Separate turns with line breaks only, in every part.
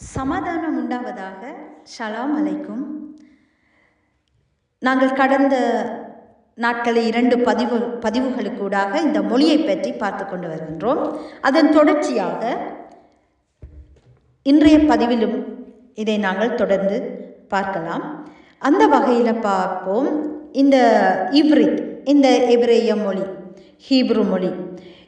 சமாதானம் உண்டாவதாக. ஷலாம் அலைக்கும். நாங்கள் கடந்த நாட்களில் இரண்டு பதிவு பதிவுகளுக்கூடாக இந்த மொழியை பற்றி பார்த்து கொண்டு வருகின்றோம். அதன் தொடர்ச்சியாக இன்றைய பதிவிலும் இதை நாங்கள் தொடர்ந்து பார்க்கலாம். அந்த வகையில் பார்ப்போம். இந்த இவ்ரித் இந்த எபிரேய மொழி ஹீப்ரு மொழி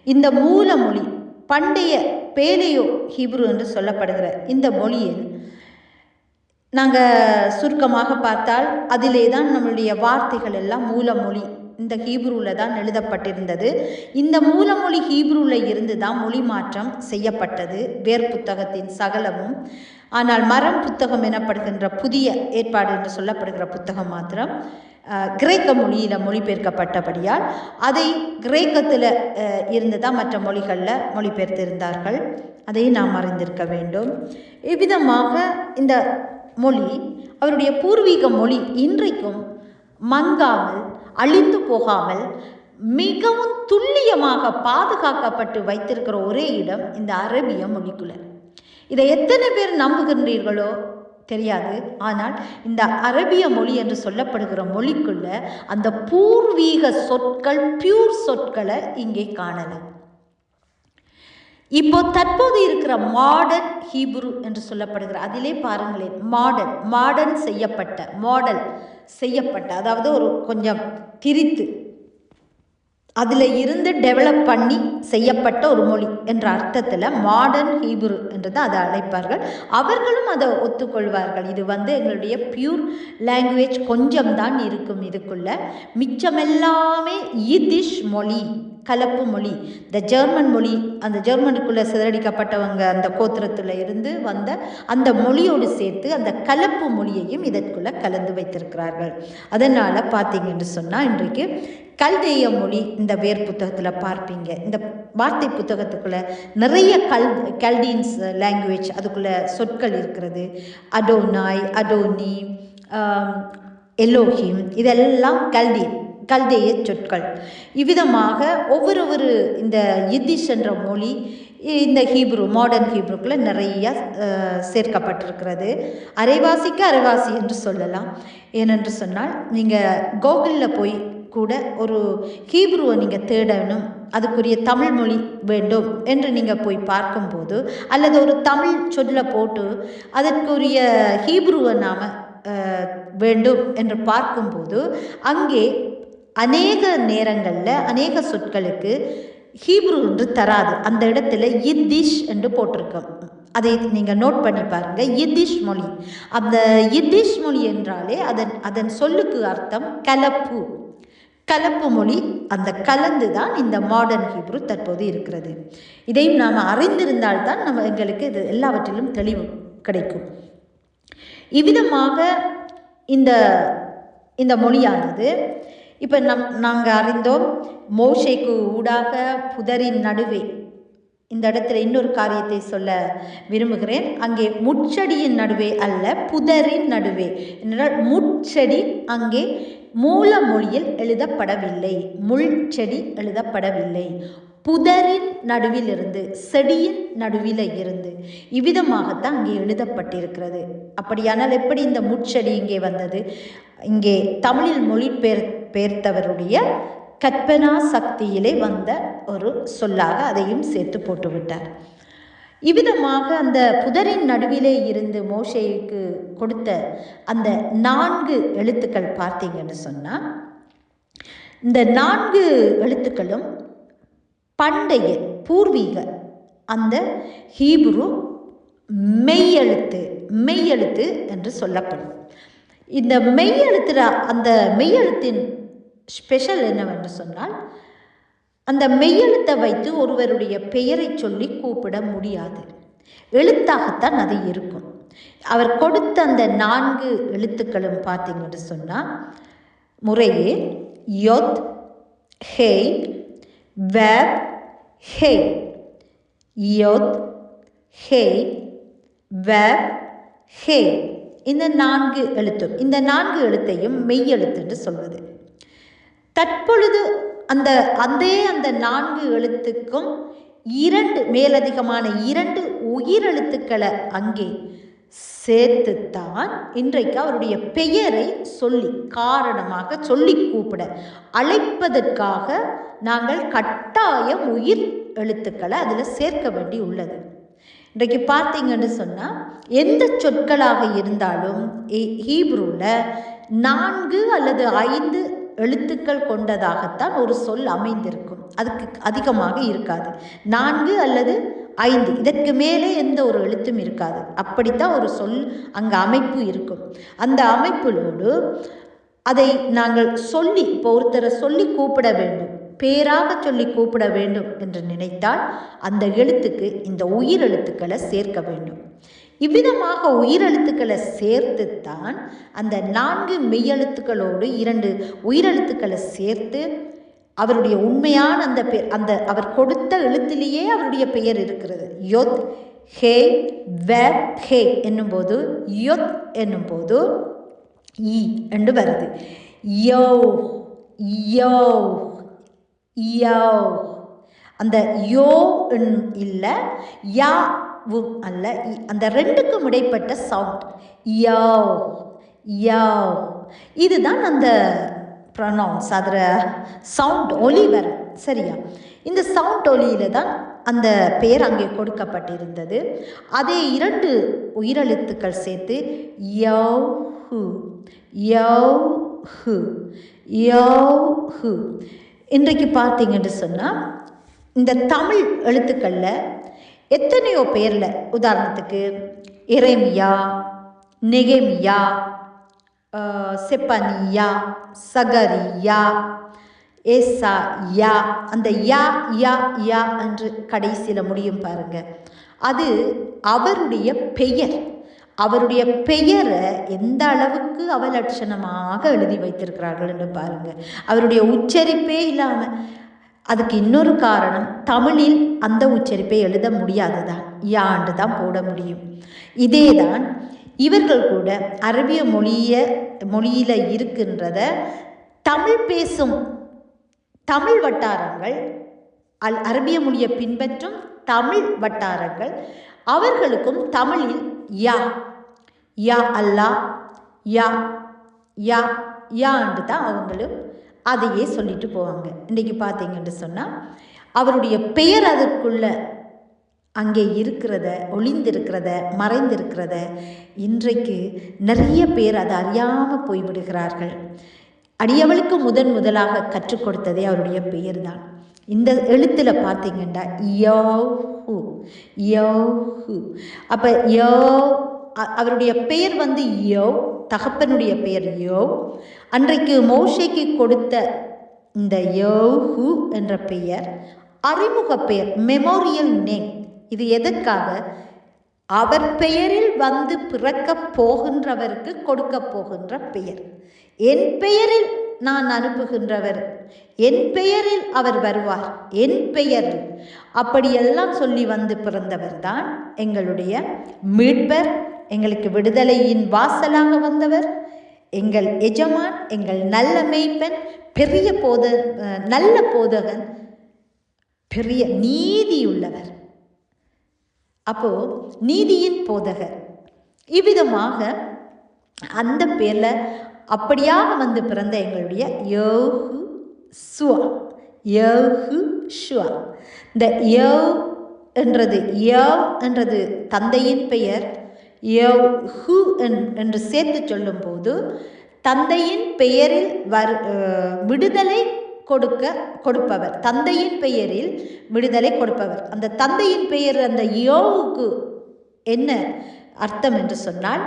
இந்த மூல மொழி பண்டைய பேலியோ ஹீப்ரு என்று சொல்லப்படுகிற இந்த மொழியில் நாங்கள் சுருக்கமாக பார்த்தால் அதிலே தான் நம்மளுடைய வார்த்தைகள் எல்லாம் மூலமொழி இந்த ஹீப்ரூவில் தான் எழுதப்பட்டிருந்தது. இந்த மூலமொழி ஹீப்ரூவில் இருந்து தான் மொழி மாற்றம் செய்யப்பட்டது. வேர் புத்தகத்தின் சகலமும். ஆனால் மரம் புத்தகம் எனப்படுகின்ற புதிய ஏற்பாடு என்று சொல்லப்படுகிற புத்தகம் மாத்திரம் கிரேக்க மொழியில் மொழிபெயர்க்கப்பட்டபடியால் அதை கிரேக்கத்தில் இருந்து தான் மற்ற மொழிகளில் மொழிபெயர்த்திருந்தார்கள். அதை நாம் அறிந்திருக்க வேண்டும். இவ்விதமாக இந்த மொழி அவருடைய பூர்வீக மொழி இன்றைக்கும் மங்காமல் அழிந்து போகாமல் மிகவும் துல்லியமாக பாதுகாக்கப்பட்டு வைத்திருக்கிற ஒரே இடம் இந்த அரபிய மொழிக்குள்ள. இதை எத்தனை பேர் நம்புகின்றீர்களோ தெரியாது. ஆனால் இந்த அரபிய மொழி என்று சொல்லப்படுகிற மொழிக்குள்ள அந்த பூர்வீக சொற்கள் பியூர் சொற்களை இங்கே காணலாம். இப்போ தற்போது இருக்கிற மாடர்ன் ஹீப்ரு என்று சொல்லப்படுகிற அதிலே பாருங்களேன் மாடர்ன் மாடர்ன் செய்யப்பட்ட மாடல் செய்யப்பட்ட அதாவது ஒரு கொஞ்சம் திரித்து அதில் இருந்து டெவலப் பண்ணி செய்யப்பட்ட ஒரு மொழி என்ற அர்த்தத்தில் மாடர்ன் ஹீப்ரு என்று அதை அழைப்பார்கள். அவர்களும் அதை ஒத்துக்கொள்வார்கள். இது வந்து எங்களுடைய பியூர் லாங்குவேஜ் கொஞ்சம் தான் இருக்கும் இதுக்குள்ள. மிச்சமெல்லாமே யிதிஷ் மொழி. கலப்பு மொழி. இந்த ஜெர்மன் மொழி அந்த ஜெர்மனுக்குள்ளே சிதறடிக்கப்பட்டவங்க அந்த கோத்திரத்தில் இருந்து வந்த அந்த மொழியோடு சேர்த்து அந்த கலப்பு மொழியையும் இதற்குள்ளே கலந்து வைத்திருக்கிறார்கள். அதனால் பார்த்தீங்கன்னு சொன்னால் இன்றைக்கு கல்தேய மொழி இந்த வேர் புத்தகத்தில் பார்ப்பீங்க. இந்த வார்த்தை புத்தகத்துக்குள்ளே நிறைய கல் கல்டீன்ஸ் லாங்குவேஜ் அதுக்குள்ளே சொற்கள் இருக்கிறது. அடோனாய் அடோனி எல்லோஹிம் இதெல்லாம் கல்டீன் கல்தேய சொற்கள். இவ்விதமாக ஒவ்வொரு ஒரு இந்த இத்திஷ் என்ற மொழி இந்த ஹீப்ரு மாடர்ன் ஹீப்ருக்குள்ளே நிறைய சேர்க்கப்பட்டிருக்கிறது. அரைவாசிக்கு அரைவாசி என்று சொல்லலாம். ஏனென்று சொன்னால் நீங்கள் கோகுலில் போய் கூட ஒரு ஹீப்ருவை நீங்கள் தேடணும். அதுக்குரிய தமிழ் மொழி வேண்டும் என்று நீங்கள் போய் பார்க்கும்போது அல்லது ஒரு தமிழ் சொல்ல போட்டு அதற்குரிய ஹீப்ருவை நாம் வேண்டும் என்று பார்க்கும்போது அங்கே அநேக நேரங்களில் அநேக சொற்களுக்கு ஹீப்ரு என்று தராது. அந்த இடத்துல இந்திஷ் என்று போட்டிருக்கோம். அதை நீங்கள் நோட் பண்ணி பாருங்கள் இந்திஷ் மொழி. அந்த இந்திஷ் மொழி என்றாலே அதன் அதன் சொல்லுக்கு அர்த்தம் கலப்பு. கலப்பு மொழி அந்த கலந்து தான் இந்த மாடர்ன் ஹீப்ரு தற்போது இருக்கிறது. இதையும் நாம் அறிந்திருந்தால்தான் நம்ம எங்களுக்கு இது எல்லாவற்றிலும் தெளிவு கிடைக்கும். இவ்விதமாக இந்த இந்த மொழியானது இப்போ நம் நாங்கள் அறிந்தோம் மோஷைக்கு ஊடாக புதரின் நடுவே. இந்த இடத்துல இன்னொரு காரியத்தை சொல்ல விரும்புகிறேன். அங்கே முச்செடியின் நடுவே அல்ல புதரின் நடுவே. என்றால் முட்செடி அங்கே மூல மொழியில் எழுதப்படவில்லை. முள் செடி எழுதப்படவில்லை. புதரின் நடுவில் இருந்து செடியின் நடுவில் இருந்து இவ்விதமாகத்தான் அங்கே எழுதப்பட்டிருக்கிறது. அப்படியானால் எப்படி இந்த முட்செடி இங்கே வந்தது? இங்கே தமிழில் மொழிபெயர் பெயர்த்தவருடைய கற்பனா சக்தியிலே வந்த ஒரு சொல்லாக அதையும் சேர்த்து போட்டுவிட்டார். இவ்விதமாக அந்த புதரின் நடுவிலே இருந்து மோஷைக்கு கொடுத்த அந்த நான்கு எழுத்துக்கள் பார்த்தீங்கன்னு சொன்னால் இந்த நான்கு எழுத்துக்களும் பண்டைய பூர்வீக அந்த ஹீப்ரு மெய்யெழுத்து மெய்யெழுத்து என்று சொல்லப்படும். இந்த மெய்யெழுத்துற அந்த மெய்யெழுத்தின் ஸ்பெஷல் என்னவென்று சொன்னால் அந்த மெய்யெழுத்தை வைத்து ஒருவருடைய பெயரை சொல்லி கூப்பிட முடியாது. எழுத்தாகத்தான் அது இருக்கும். அவர் கொடுத்த அந்த நான்கு எழுத்துக்களும் பார்த்தீங்கன்னு சொன்னால் முறையே யொத் ஹேய் வேப் ஹே. யொத் ஹே வேப் ஹே. இந்த நான்கு எழுத்து இந்த நான்கு எழுத்தையும் மெய் எழுத்துன்னு சொல்வது. தற்பொழுது அந்த அதே அந்த நான்கு எழுத்துக்கும் இரண்டு மேலதிகமான இரண்டு உயிரெழுத்துக்களை அங்கே சேர்த்துத்தான் இன்றைக்கு அவருடைய பெயரை சொல்லி காரணமாக சொல்லி கூப்பிட அழைப்பதற்காக நாங்கள் கட்டாயம் உயிர் எழுத்துக்களை அதில் சேர்க்க வேண்டி உள்ளது. இன்றைக்கு பார்த்தீங்கன்னு சொன்னால் எந்த சொற்களாக இருந்தாலும் ஹீப்ரூவில் நான்கு அல்லது ஐந்து எழுத்துக்கள் கொண்டதாகத்தான் ஒரு சொல் அமைந்திருக்கும். அதுக்கு அதிகமாக இருக்காது. நான்கு அல்லது ஐந்து இதற்கு மேலே எந்த ஒரு எழுத்தும் இருக்காது. அப்படித்தான் ஒரு சொல் அங்கே அமைப்பு இருக்கும். அந்த அமைப்பிலோடு அதை நாங்கள் சொல்லி இப்போ ஒருத்தரை சொல்லி கூப்பிட வேண்டும் பேராக சொல்லி கூப்பிட வேண்டும் என்று நினைத்தால் அந்த எழுத்துக்கு இந்த உயிர் எழுத்துக்களை சேர்க்க வேண்டும். இவ்விதமாக உயிரெழுத்துக்களை சேர்த்துத்தான் அந்த நான்கு மெய்யெழுத்துக்களோடு இரண்டு உயிரெழுத்துக்களை சேர்த்து அவருடைய உண்மையான அந்த பெயர் அந்த அவர் கொடுத்த எழுத்திலேயே அவருடைய பெயர் இருக்கிறது. யொத் ஹே வ ஹே என்னும்போது யொத் என்னும்போது இ என்று வருது. யோ யோ யோ. அந்த யோ இல்லை யா அல்ல அந்த ரெண்டுக்கும் இடைப்பட்ட சவுண்ட் யாவ் யாவ். இதுதான் அந்த ப்ரொனவுன்ஸ் அதில் சவுண்ட் ஒலி வர சரியா? இந்த சவுண்ட் ஒலியில் தான் அந்த பெயர் அங்கே கொடுக்கப்பட்டிருந்தது. அதே இரண்டு உயிரெழுத்துக்கள் சேர்த்து யோ ஹு யோ ஹு யோ ஹு இன்றைக்கு பார்த்தீங்கன்னு சொன்னால் இந்த தமிழ் எழுத்துக்களில் எத்தனையோ பேரில். உதாரணத்துக்கு இறைமியா நெகேமியா செப்பனியா சகரியா ஏசா யா அந்த யா யா யா என்று கடைசியில் முடியும் பாருங்க. அது அவருடைய பெயர். அவருடைய பெயரை எந்த அளவுக்கு அவலட்சணமாக எழுதி வைத்திருக்கிறார்கள் என்று பாருங்க. அவருடைய உச்சரிப்பே இல்லாமல் அதுக்கு இன்னொரு காரணம் தமிழில் அந்த உச்சரிப்பை எழுத முடியாதுதான் யாண்டு தான் போட முடியும். இதே தான் இவர்கள் கூட அரபிய மொழிய மொழியில் இருக்கின்றத தமிழ் பேசும் தமிழ் வட்டாரங்கள் அல் அரபிய மொழியை பின்பற்றும் தமிழ் வட்டாரங்கள் அவர்களுக்கும் தமிழில் யா யா அல்லா யா யா யா என்று தான் அவங்களும் அதையே சொல்லிட்டு போவாங்க. இன்றைக்கி பார்த்தீங்கன்னு சொன்னால் அவருடைய பெயர் அதுக்குள்ளே அங்கே இருக்கிறத ஒளிந்திருக்கிறத மறைந்திருக்கிறத இன்றைக்கு நிறைய பேர் அதை அறியாமல் போய்விடுகிறார்கள் அடியவளுக்கு முதன் முதலாக கற்றுக் கொடுத்ததே அவருடைய பெயர் தான் இந்த எழுத்தில் பார்த்தீங்கன்னா யோ ஹூ யோ ஹூ அப்போ யோ அவருடைய பெயர் வந்து யோ தகப்பனுடைய பெயர் யோ அன்றைக்கு மோஷைக்கு கொடுத்த இந்த யோஹு என்ற பெயர் அறிமுக பெயர் மெமோரியல் நேம். இது எதற்காக? அவர் பெயரில் வந்து பிறக்க போகின்றவருக்கு கொடுக்க போகின்ற பெயர். என் பெயரில் நான் அனுப்புகின்றவர். என் பெயரில் அவர் வருவார். என் பெயரில் அப்படியெல்லாம் சொல்லி வந்து பிறந்தவர் தான் எங்களுடைய மீட்பர். எங்களுக்கு விடுதலையின் வாசலாக வந்தவர் எங்கள் எஜமான் எங்கள் நல்ல மெய்ப்பன் பெரிய போத நல்ல போதகன் பெரிய நீதியுள்ளவர். அப்போ நீதியின் போதகர். இவ்விதமாக அந்த பேரில் அப்படியாக வந்து பிறந்த எங்களுடைய யோகு சுவா யோகு ஷுவா இந்த யோ என்றது யோ என்றது தந்தையின் பெயர் யோ ஹு என்று சேர்த்து சொல்லும்போது தந்தையின் பெயரில் வர் விடுதலை கொடுக்க கொடுப்பவர். தந்தையின் பெயரில் விடுதலை கொடுப்பவர். அந்த தந்தையின் பெயர் அந்த யோவுக்கு என்ன அர்த்தம் என்று சொன்னால்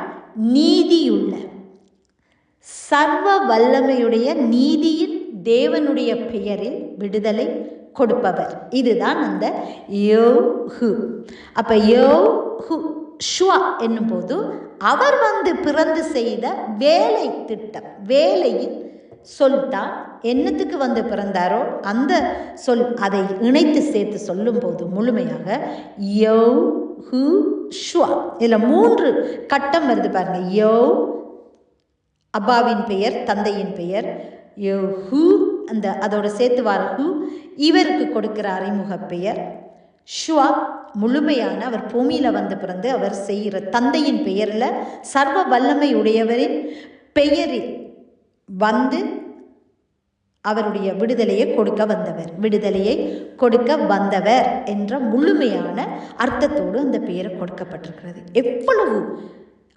நீதியுள்ள. சர்வ வல்லமையுடைய நீதியின் தேவனுடைய பெயரில் விடுதலை கொடுப்பவர். இதுதான் அந்த யோ ஹு. அப்போ யோ ஹு ஷுவா என்னும்போது அவர் வந்து பிறந்து செய்த வேலை திட்டம் வேலையின் சொல் தான் என்னத்துக்கு வந்து பிறந்தாரோ அந்த சொல் அதை இணைத்து சேர்த்து சொல்லும்போது முழுமையாக யோ ஹு ஷுவா. இதில் மூன்று கட்டம் வருது பாருங்க. யோ அப்பாவின் பெயர் தந்தையின் பெயர் யோ ஹூ அந்த அதோட சேர்த்து வார ஹூ இவருக்கு கொடுக்கிற அறிமுக பெயர் ஷுவா முழுமையான அவர் பூமியில் வந்து பிறந்து அவர் செய்கிற தந்தையின் பெயரில் சர்வ வல்லமை உடையவரின் பெயரில் வந்து அவருடைய விடுதலையை கொடுக்க வந்தவர் விடுதலையை கொடுக்க வந்தவர் என்ற முழுமையான அர்த்தத்தோடு அந்த பெயர் கொடுக்கப்பட்டிருக்கிறது. எவ்வளவு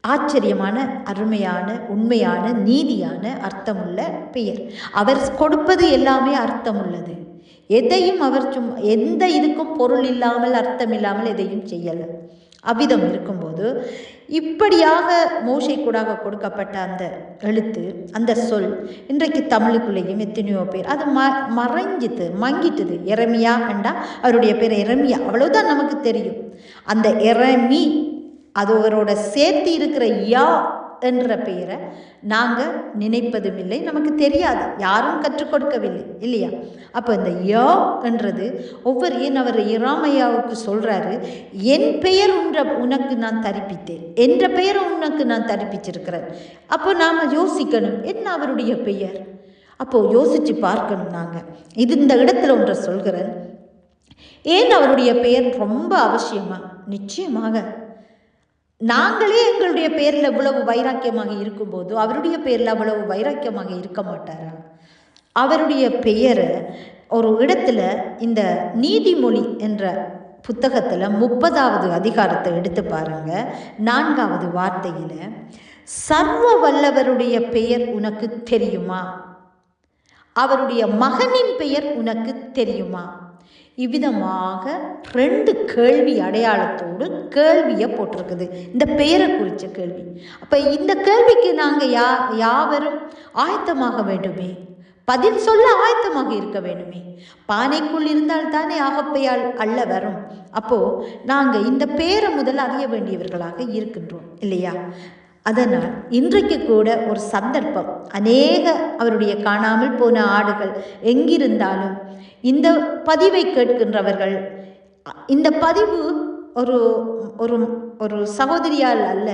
ஆச்சரியமான அருமையான உண்மையான நீதியான அர்த்தமுள்ள பெயர். அவர் கொடுப்பது எல்லாமே அர்த்தமுள்ளது. எதையும் அவர் சும்மா எந்த இதுக்கும் பொருள் இல்லாமல் அர்த்தம் இல்லாமல் எதையும் செய்யலை. அவ்விதம் இருக்கும்போது இப்படியாக மோசை கூடாக கொடுக்கப்பட்ட அந்த எழுத்து அந்த சொல் இன்றைக்கு தமிழுக்குள்ளேயும் எத்தனையோ பேர் அது ம மறைஞ்சிது மங்கிட்டுது. இறமியா அண்டா அவருடைய பேர் இறமியா அவ்வளவுதான் நமக்கு தெரியும். அந்த இறமி அது அவரோட சேர்த்து இருக்கிற யா என்ற பெயரை நாங்கள் நினைப்பதும் இல்லை நமக்கு தெரியாது. யாரும் கற்றுக் கொடுக்கவில்லை. இல்லையா? அப்போ இந்த யா என்றது ஒவ்வொரு ஏன் அவர் இராமையாவுக்கு சொல்கிறாரு என் பெயர் உன்ற உனக்கு நான் தரிப்பித்தேன். என்ற பெயரை உனக்கு நான் தரிப்பிச்சிருக்கிறேன். அப்போ நாம் யோசிக்கணும் என்ன அவருடைய பெயர்? அப்போது யோசித்து பார்க்கணும் நாங்கள் இது இந்த இடத்துல ஒன்றை சொல்கிறேன். ஏன் அவருடைய பெயர் ரொம்ப அவசியமாக நிச்சயமாக நாங்களே எங்களுடைய பேரில் இவ்வளவு வைராக்கியமாக இருக்கும்போது அவருடைய பேரில் அவ்வளவு வைராக்கியமாக இருக்க மாட்டாரா? அவருடைய பெயரை ஒரு இடத்துல இந்த நீதிமொழி என்ற புத்தகத்தில் முப்பதாவது அதிகாரத்தை எடுத்து பாருங்க. நான்காவது வார்த்தையில் சர்வ வல்லவருடைய பெயர் உனக்கு தெரியுமா? அவருடைய மகனின் பெயர் உனக்கு தெரியுமா? இவ்விதமாக ரெண்டு கேள்வி அடையாளத்தோடு கேள்வியை போட்டிருக்குது. இந்த பெயரை குறித்த கேள்வி. அப்போ இந்த கேள்விக்கு நாங்கள் யா யாவரும் ஆயத்தமாக வேண்டுமே? பதில் சொல்ல ஆயத்தமாக இருக்க வேண்டுமே? பானைக்குள் இருந்தால் தானே ஆகப்பையால் அல்ல வரும். அப்போ நாங்கள் இந்த பேரை முதல் அறிய வேண்டியவர்களாக இருக்கின்றோம் இல்லையா? அதனால் இன்றைக்கு கூட ஒரு சந்தர்ப்பம். அநேக அவருடைய காணாமல் போன ஆடுகள் எங்கிருந்தாலும் இந்த பதிவை கேட்கின்றவர்கள் இந்த பதிவு ஒரு ஒரு ஒரு சகோதரியால் அல்ல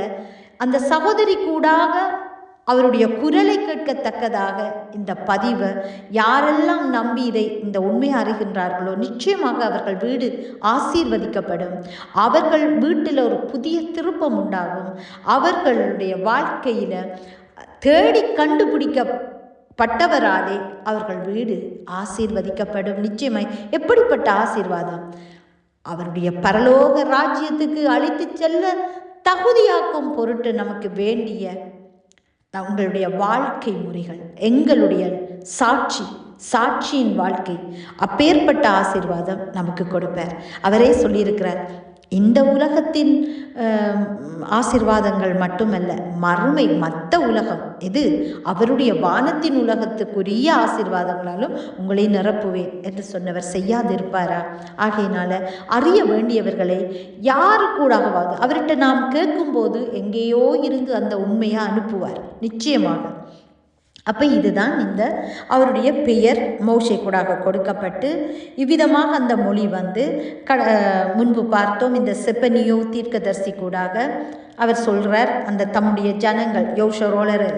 அந்த சகோதரி கூடாக அவருடைய குரலை கேட்கத்தக்கதாக இந்த பதிவை யாரெல்லாம் நம்பி இதை இந்த உண்மையை அறிகின்றார்களோ நிச்சயமாக அவர்கள் வீடு ஆசீர்வதிக்கப்படும். அவர்கள் வீட்டில் ஒரு புதிய திருப்பம் உண்டாகும். அவர்களுடைய வாழ்க்கையில் தேடி கண்டுபிடிக்க பட்டவராலே அவர்கள் வீடு ஆசீர்வதிக்கப்படும். நிச்சயமாய் எப்படிப்பட்ட ஆசீர்வாதம்? அவருடைய பரலோக ராஜ்யத்துக்கு அழைத்து செல்ல தகுதியாக்கும் பொருட்டு நமக்கு வேண்டிய உங்களுடைய வாழ்க்கை முறைகள் எங்களுடைய சாட்சி சாட்சியின் வாழ்க்கை அப்பேற்பட்ட ஆசீர்வாதம் நமக்கு கொடுப்பார். அவரே சொல்லியிருக்கிறார் இந்த உலகத்தின் ஆசிர்வாதங்கள் மட்டுமல்ல மறுமை மற்ற உலகம் இது அவருடைய வானத்தின் உலகத்துக்குரிய ஆசிர்வாதங்களாலும் உங்களை நிரப்புவேன் என்று சொன்னவர் செய்யாதிருப்பாரா? ஆகையினால அறிய வேண்டியவர்களை யாரு கூடாகவாது? அவர்கிட்ட நாம் கேட்கும்போது எங்கேயோ இருந்து அந்த உண்மையை அனுப்புவார். நிச்சயமாக. அப்போ இதுதான் இந்த அவருடைய பெயர் மோஷே கூடாக கொடுக்கப்பட்டு இவ்விதமாக அந்த மொழி வந்து க முன்பு பார்த்தோம் இந்த செப்பனியோ தீர்க்கதர்சி கூடாக அவர் சொல்கிறார் அந்த தம்முடைய ஜனங்கள் யோஷரோலர்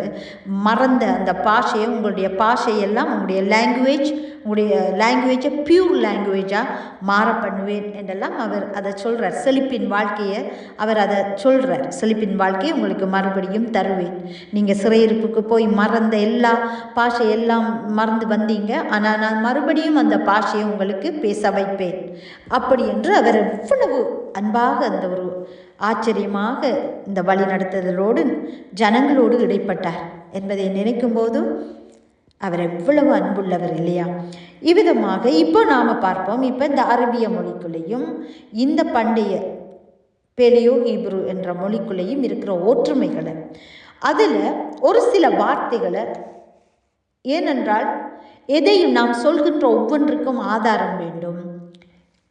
மறந்த அந்த பாஷையை உங்களுடைய பாஷையெல்லாம் உங்களுடைய லாங்குவேஜ் உங்களுடைய லாங்குவேஜை பியூர் லாங்குவேஜாக மாற பண்ணுவேன் என்றெல்லாம் அவர் அதை சொல்கிறார் செழிப்பின் வாழ்க்கையை அவர் அதை சொல்கிறார் செழிப்பின் வாழ்க்கையை உங்களுக்கு மறுபடியும் தருவேன். நீங்கள் சிறையிருப்புக்கு போய் மறந்த எல்லா பாஷையெல்லாம் மறந்து வந்தீங்க ஆனால் நான் மறுபடியும் அந்த பாஷையை உங்களுக்கு பேச வைப்பேன். அப்படி என்று அவர் எவ்வளவு அன்பாக அந்த ஒரு ஆச்சரியமாக இந்த வழி நடத்துதலோடு ஜனங்களோடு இடைப்பட்டார் என்பதை நினைக்கும் போதும் அவர் எவ்வளவு அன்புள்ளவர் இல்லையா? இவ்விதமாக இப்போ நாம் பார்ப்போம். இப்போ இந்த அரபிய மொழிக்குள்ளேயும் இந்த பண்டைய பெலியோ ஹீப்ரு என்ற மொழிக்குள்ளேயும் இருக்கிற ஒற்றுமைகளை அதில் ஒரு சில வார்த்தைகளை ஏனென்றால் எதையும் நாம் சொல்கின்ற ஒவ்வொன்றுக்கும் ஆதாரம் வேண்டும்.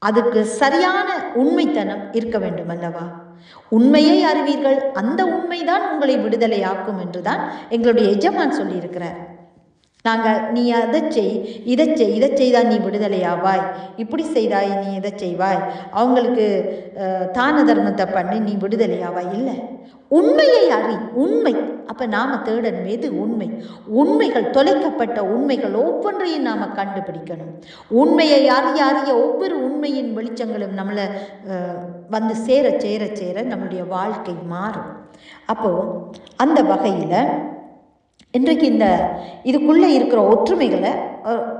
அதுக்கு சரியான உண்மைத்தனம் இருக்க வேண்டும் அல்லவா? உண்மையை அறிவீர்கள். அந்த உண்மைதான் உங்களை விடுதலையாக்கும் என்றுதான் எங்களுடைய எஜமான் சொல்லியிருக்கிறார். நாங்கள் நீ அதை செய் இதை செய் இதை செய்தால் நீ விடுதலையாவாய். இப்படி செய்தாய் நீ இதை செய்வாய். அவங்களுக்கு தான தர்மத்தை பண்ணி நீ விடுதலையாவாய். இல்லை. உண்மையை அறி உண்மை. அப்போ நாம் தேடணும் எது உண்மை? உண்மைகள் தொலைக்கப்பட்ட உண்மைகள் ஒவ்வொன்றையும் நாம் கண்டுபிடிக்கணும். உண்மையை அறிய அறிய ஒவ்வொரு உண்மையின் வெளிச்சங்களும் நம்மளை வந்து சேர சேர சேர நம்மளுடைய வாழ்க்கை மாறும். அப்போது அந்த வகையில் இன்றைக்கு இந்த இதுக்குள்ளே இருக்கிற ஒற்றுமைகளை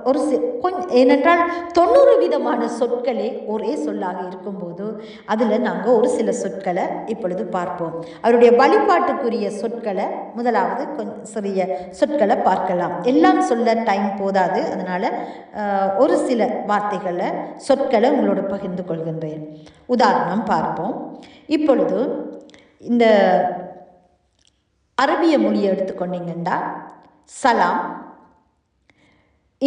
ஒரு சி கொஞ்சம் ஏனென்றால் தொண்ணூறு விதமான சொற்களே ஒரே சொல்லாக இருக்கும்போது அதில் நாங்கள் ஒரு சில சொற்களை இப்பொழுது பார்ப்போம். அவருடைய வழிபாட்டுக்குரிய சொற்களை முதலாவது கொஞ்சம் சிறிய சொற்களை பார்க்கலாம். எல்லாம் சொல்ல டைம் போதாது அதனால் ஒரு சில வார்த்தைகளை சொற்களை உங்களோட பகிர்ந்து கொள்கின்றேன். உதாரணம் பார்ப்போம். இப்பொழுது இந்த அரபிய மொழியை எடுத்துக்கொண்டீங்கன்னா சலாம்.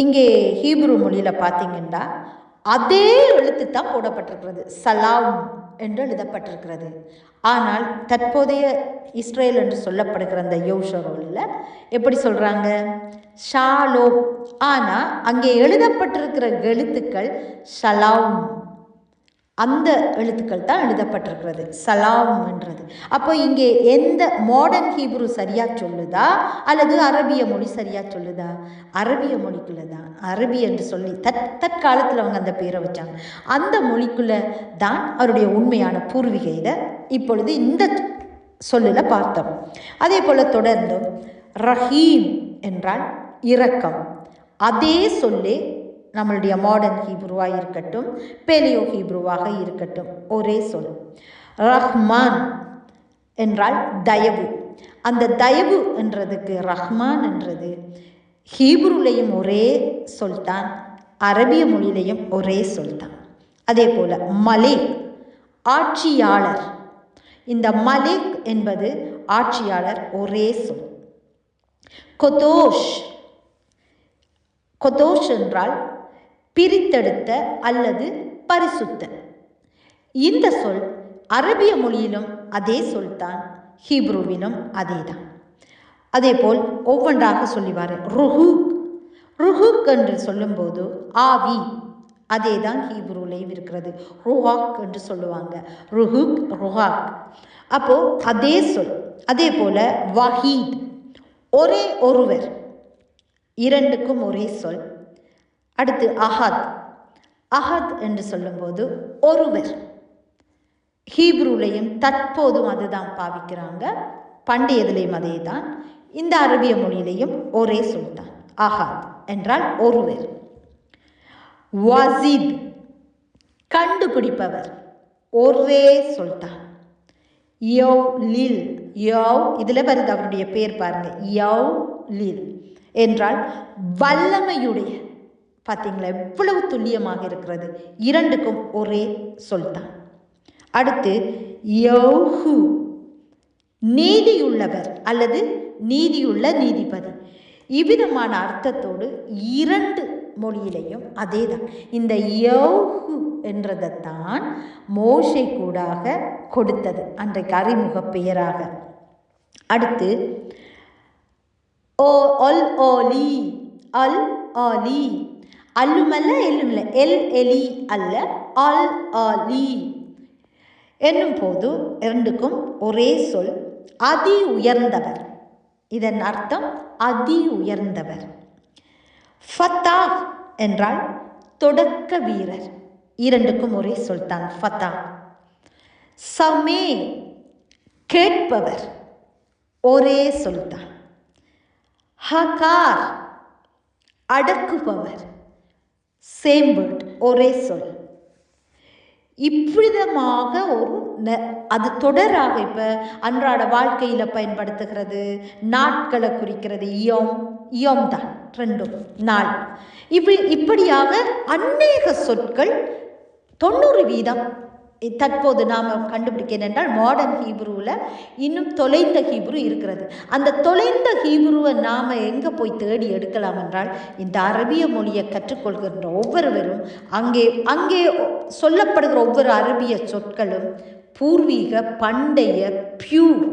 இங்கே ஹீப்ரு மொழியில் பார்த்தீங்கன்னா அதே எழுத்து தான் போடப்பட்டிருக்கிறது. சலாம் என்று எழுதப்பட்டிருக்கிறது. ஆனால் தற்போதைய இஸ்ரேல் என்று சொல்லப்படுகிற அந்த யோஷரோலில் எப்படி சொல்கிறாங்க ஷாலோ. ஆனால் அங்கே எழுதப்பட்டிருக்கிற எழுத்துக்கள் ஷலாவும் அந்த எழுத்துக்கள் தான் எழுதப்பட்டிருக்கிறது. சலாம்ன்றது. அப்போ இங்கே எந்த மாடர்ன் ஹீப்ரு சரியாக சொல்லுதா? அல்லது அரபிய மொழி சரியாக சொல்லுதா? அரபிய மொழிக்குள்ளே தான். அரபி என்று சொல்லி தற் தற்காலத்தில் அவங்க அந்த பேரை வச்சாங்க. அந்த மொழிக்குள்ளே தான் அவருடைய உண்மையான பூர்வீகையில் இப்பொழுது இந்த சொல்லில் பார்த்தோம். அதே போல் தொடர்ந்து ரஹீம் என்றால் இரக்கம். அதே சொல்லே நம்மளுடைய மாடர்ன் ஹீப்ருவாக இருக்கட்டும் பேலியோ ஹீப்ருவாக இருக்கட்டும். ஒரே சொல் ரஹ்மான் என்றால் தயவு. அந்த தயவு என்றதுக்கு ரஹ்மான் என்றது ஹீப்ருலையும் ஒரே சொல்தான் அரபிய மொழியிலையும் ஒரே சொல்தான். அதே போல் மலேக் ஆட்சியாளர். இந்த மலேக் என்பது ஆட்சியாளர் ஒரே சொல். கொதோஷ் கொதோஷ் என்றால் பிரித்தெடுத்த அல்லது பரிசுத்த. இந்த சொல் அரபிய மொழியிலும் அதே சொல்தான் ஹீப்ருவிலும் அதே தான் அதேபோல் ஒவ்வொன்றாக சொல்லிவார் ருஹூக். ருஹூக் என்று சொல்லும்போது ஆவி அதே தான் ஹீப்ரூலையும் இருக்கிறது. ருஹாக் என்று சொல்லுவாங்க. ருஹுக் ருஹாக். அப்போது அதே சொல் அதே போல் வஹீத். ஒரே ஒருவர் இரண்டுக்கும் ஒரே சொல் அடுத்து அஹத். அஹத் என்று சொல்லும்போது ஒருவர். ஹீப்ரூலையும் தற்போதும் அதுதான் பாவிக்கிறாங்க. பண்டையதிலையும் அதே தான் இந்த அரபிய மொழியிலையும் ஒரே சொல்தான். அஹாத் என்றால் ஒருவர். வசித் கண்டுபிடிப்பவர். ஒரே சொல்தான். யோ லில் யோ இதில் வருது அவருடைய பேர் பாருங்க. யோ லில் என்றால் வல்லமையுடைய. பார்த்தீங்களா எவ்வளவு துல்லியமாக இருக்கிறது? இரண்டுக்கும் ஒரே சொல் தான் அடுத்து யோஹு நீதியுள்ளவர் அல்லது நீதியுள்ள நீதிபதி. இவ்விதமான அர்த்தத்தோடு இரண்டு மொழியிலையும் அதே தான் இந்த யோஹு என்றதைத்தான் மோஷை கூடாக கொடுத்தது அன்றைக்கு அறிமுக பெயராக. அடுத்து ஓ அல் ஓலி அல் ஆலி அல்லுமல்ல எல்லுமில்ல. எல் எலி அல்ல அல் அலி என்னும் போது இரண்டுக்கும் ஒரே சொல் அதி உயர்ந்தவர். இதன் அர்த்தம் அதி உயர்ந்தவர். ஃபத்தா என்றால் தொடக்க வீரர். இரண்டுக்கும் ஒரே சொல்தான் ஃபத்தா. சமே கேட்பவர். ஒரே சொல்தான். ஹகார் அடக்குபவர். சேம்பர்ட் ஒரே சொல். இவ்விதமாக ஒரு ந- அது தொடராக இப்போ அன்றாட வாழ்க்கையில் பயன்படுத்துகிறது. நாட்களை குறிக்கிறது. இயோம் இயோம் தான் ரெண்டும் நாள். இப்படி இப்படியாக அநேக சொற்கள் தொண்ணூறு வீதம் தற்போது நாம் கண்டுபிடிக்க என்றால் மாடர்ன் ஹீப்ருவில் இன்னும் தொலைந்த ஹீப்ரு இருக்கிறது. அந்த தொலைந்த ஹீப்ருவை நாம் எங்கே போய் தேடி எடுக்கலாம் என்றால் இந்த அரபிய மொழியை கற்றுக்கொள்கின்ற ஒவ்வொருவரும் அங்கே அங்கே சொல்லப்படுகிற ஒவ்வொரு அரபிய சொற்களும் பூர்வீக பண்டைய பியூர்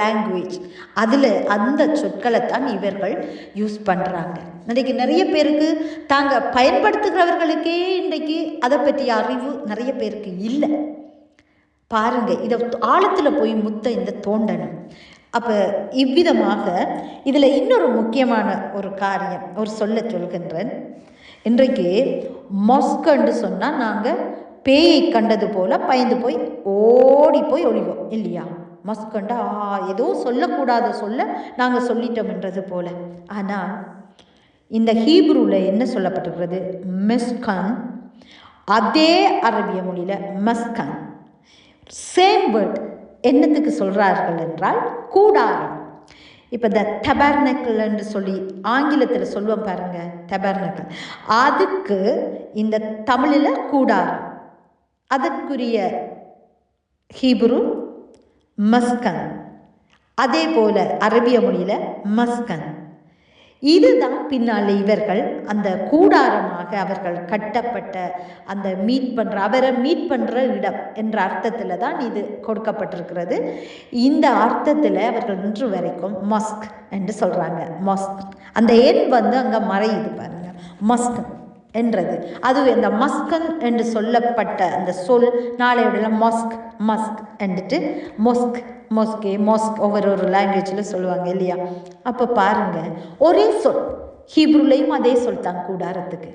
லாங்குவேஜ் அதில் அந்த சொற்களை தான் இவர்கள் யூஸ் பண்ணுறாங்க இன்றைக்கு நிறைய பேருக்கு தாங்க பயன்படுத்துகிறவர்களுக்கே இன்றைக்கு அதை பற்றிய அறிவு நிறைய பேருக்கு இல்லை. பாருங்க இதை ஆழத்தில் போய் முத்த இந்த தோண்டணும். அப்போ இவ்விதமாக இதில் இன்னொரு முக்கியமான ஒரு காரியம் ஒரு சொல்ல சொல்கின்றேன். இன்றைக்கு மொஸ்கன்னு சொன்னால் நாங்கள் பேயை கண்டது போல் பயந்து போய் ஓடி போய் ஒழிவோம் இல்லையா? மஸ்கண்டா ஆ ஏதோ சொல்லக்கூடாத சொல்ல நாங்கள் சொல்லிட்டோம்ன்றது போல. ஆனால் இந்த ஹீப்ரூவில் என்ன சொல்லப்பட்டிருக்கிறது? மெஸ்கான் அதே அரபிய மொழியில் மஸ்கான். சேம் வேர்ட் என்னத்துக்கு சொல்கிறார்கள் என்றால் கூடாரம். இப்போ இந்த டெபர்னக்கல் என்று சொல்லி ஆங்கிலத்தில் சொல்லுவோம் பாருங்கள் தபர்னக்கல் அதுக்கு இந்த தமிழில் கூடாரம். அதற்குரிய ஹீப்ரு மஸ்கன் அதே போல அரபிய மொழியில் மஸ்கன் இதுதான் பின்னால் இவர்கள் அந்த கூடாரமாக அவர்கள் கட்டப்பட்ட அந்த மீட் பண்ணுற அவரை மீட் பண்ணுற இடம் என்ற அர்த்தத்தில் தான் இது கொடுக்கப்பட்டிருக்கிறது. இந்த அர்த்தத்தில் அவர்கள் இன்று வரைக்கும் மஸ்க் என்று சொல்கிறாங்க மஸ்க். அந்த எண் வந்து அங்கே மறையுது பாருங்கள் மஸ்க். என்றது. அது இந்த மஸ்கன் என்று சொல்லப்பட்ட அந்த சொல் நாளையோட மஸ்க் மஸ்க் என்றுட்டு மொஸ்க் மொஸ்கே மொஸ்க் ஒவ்வொரு ஒரு லாங்குவேஜில் சொல்லுவாங்க இல்லையா? அப்போ பாருங்க ஒரே சொல் ஹீப்ருலையும் அதே சொல் தான் கூடாரத்துக்கு.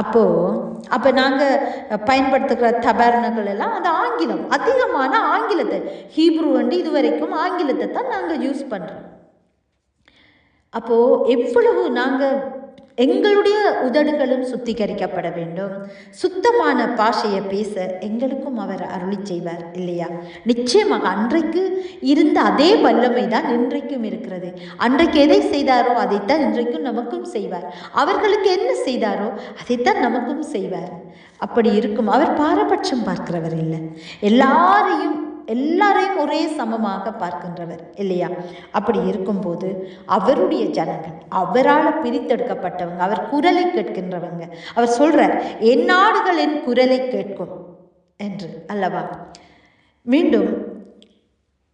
அப்போது அப்போ நாங்கள் பயன்படுத்துகிற தபர்னங்கள் எல்லாம் அது ஆங்கிலம் அதிகமான ஆங்கிலத்தை ஹீப்ரு வந்து இது வரைக்கும் ஆங்கிலத்தை தான் நாங்கள் யூஸ் பண்ணுறோம் அப்போது எவ்வளவு நாங்கள் எங்களுடைய உதடுகளும் சுத்திகரிக்கப்பட வேண்டும். சுத்தமான பாஷையை பேச எங்களுக்கும் அவர் அருளி செய்வார் இல்லையா? நிச்சயமாக அன்றைக்கு இருந்த அதே வல்லமை தான் இன்றைக்கும் இருக்கிறது. அன்றைக்கு எதை செய்தாரோ அதைத்தான் இன்றைக்கும் நமக்கும் செய்வார். அவர்களுக்கு என்ன செய்தாரோ அதைத்தான் நமக்கும் செய்வார். அப்படி இருக்கும். அவர் பாரபட்சம் பார்க்கிறவர் இல்லை. எல்லாரையும் எல்லாரையும் ஒரே சமமாக பார்க்கின்றவர் இல்லையா? அப்படி இருக்கும்போது அவருடைய ஜனங்கள் அவரால் பிரித்தெடுக்கப்பட்டவங்க அவர் குரலை கேட்கின்றவங்க அவர் சொல்றார் என் நாடுகள் என் குரலை கேட்கும் என்று அல்லவா? மீண்டும்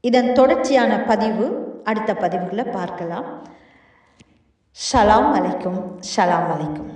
இதன் தொடர்ச்சியான பதிவு அடுத்த பதிவுகளை பார்க்கலாம். ஷலாம் அலைக்கும் ஷலாம் அலைக்கும்.